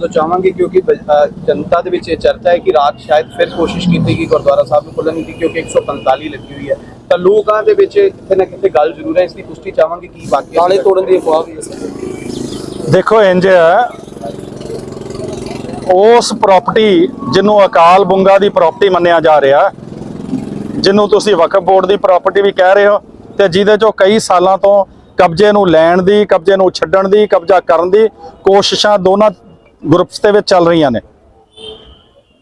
ਤੋਂ ਚਾਹਾਂਗੇ ਕਿਉਂਕਿ ਜਨਤਾ ਦੇ ਵਿੱਚ ਇਹ ਚਰਚਾ ਹੈ ਕਿ ਰਾਤ ਸ਼ਾਇਦ ਫਿਰ ਕੋਸ਼ਿਸ਼ ਕੀਤੀ ਗਈ ਗੁਰਦੁਆਰਾ ਸਾਹਿਬ ਨੂੰ ਖੋਲ੍ਹਣ ਦੀ ਕਿਉਂਕਿ 145 ਲੱਗੀ ਹੋਈ ਹੈ। ਤਾਂ ਲੋਕਾਂ ਦੇ ਵਿੱਚ ਕਿਤੇ ਨਾ ਕਿਤੇ ਗੱਲ ਜ਼ਰੂਰ ਹੈ ਇਸ ਦੀ ਪੁਸ਼ਟੀ ਚਾਹਾਂਗੇ ਕਿ ਬਾਕੀ ਤਾਲੇ ਤੋੜਨ ਦੀ ਅਫਵਾਹ ਵੀ ਹੈ। ਦੇਖੋ ਇੰਜ ਉਸ ਪ੍ਰਾਪਰਟੀ ਜਿਹਨੂੰ ਅਕਾਲ ਬੁੰਗਾ ਦੀ ਪ੍ਰਾਪਰਟੀ ਮੰਨਿਆ ਜਾ ਰਿਹਾ ਜਿਹਨੂੰ ਤੁਸੀਂ ਵਕਫ ਬੋਰਡ ਦੀ ਪ੍ਰਾਪਰਟੀ ਵੀ ਕਹਿ ਰਹੇ ਹੋ ਤੇ ਜਿਹਦੇ ਚੋਂ ਕਈ ਸਾਲਾਂ ਤੋਂ ਕਬਜ਼ੇ ਨੂੰ ਲੈਣ ਦੀ ਕਬਜ਼ੇ ਨੂੰ ਛੱਡਣ ਦੀ ਕਬਜ਼ਾ ਕਰਨ ਦੀ ਕੋਸ਼ਿਸ਼ਾਂ ਦੋਨਾਂ ਗਰੁੱਪਸ ਦੇ ਵਿੱਚ ਚੱਲ ਰਹੀਆਂ ਨੇ।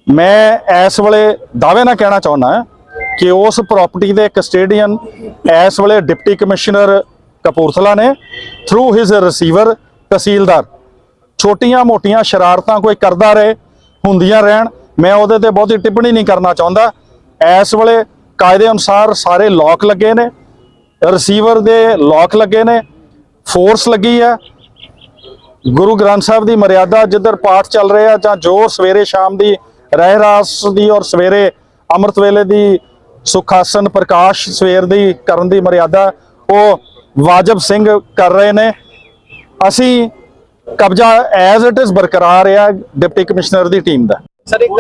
ਮੈਂ ਇਸ ਵੇਲੇ ਦਾਅਵੇ ਨਾਲ ਕਹਿਣਾ ਚਾਹੁੰਦਾ ਕਿ ਉਸ ਪ੍ਰਾਪਰਟੀ ਦੇ ਕਸਟੇਡੀਅਨ ਇਸ ਵੇਲੇ ਡਿਪਟੀ ਕਮਿਸ਼ਨਰ ਕਪੂਰਥਲਾ ਨੇ ਥਰੂ ਹਿਸ ਰਿਸੀਵਰ ਤਹਿਸੀਲਦਾਰ। ਛੋਟੀਆਂ ਮੋਟੀਆਂ ਸ਼ਰਾਰਤਾਂ ਕੋਈ ਕਰਦਾ ਰਹੇ, ਹੁੰਦੀਆਂ ਰਹਿਣ, ਮੈਂ ਉਹਦੇ ਤੇ ਬਹੁਤੀ ਟਿੱਪਣੀ ਨਹੀਂ ਕਰਨਾ ਚਾਹੁੰਦਾ। ਇਸ ਵੇਲੇ ਕਾਇਦੇ ਅਨੁਸਾਰ ਸਾਰੇ ਲੋਕ ਲੱਗੇ ਨੇ ਰਿਸੀਵਰ ਦੇ ਲੋਕ ਲੱਗੇ ਨੇ ਫੋਰਸ ਲੱਗੀ ਹੈ। ਗੁਰੂ ਗ੍ਰੰਥ ਸਾਹਿਬ ਦੀ ਮਰਿਆਦਾ ਜਿੱਧਰ ਪਾਠ ਚੱਲ ਰਿਹਾ ਜਾਂ ਜੋ ਸਵੇਰੇ ਸ਼ਾਮ ਦੀ ਰਹਿ ਰਾਸ ਦੀ ਔਰ ਸਵੇਰੇ ਅੰਮ੍ਰਿਤ ਵੇਲੇ ਦੀ ਸੁਖਾਸਨ ਪ੍ਰਕਾਸ਼ ਸਵੇਰ ਦੀ ਕਰਨ ਦੀ ਮਰਿਆਦਾ, ਉਹ ਵਾਜਬ ਸਿੰਘ ਕਰ ਰਹੇ ਨੇ। ਅਸੀਂ ਕਬਜ਼ਾ ਐਜ਼ ਇਟ ਇਜ਼ ਬਰਕਰਾਰ ਹੈ ਡਿਪਟੀ ਕਮਿਸ਼ਨਰ ਦੀ ਟੀਮ ਦਾ। ਸਰ, ਇੱਕ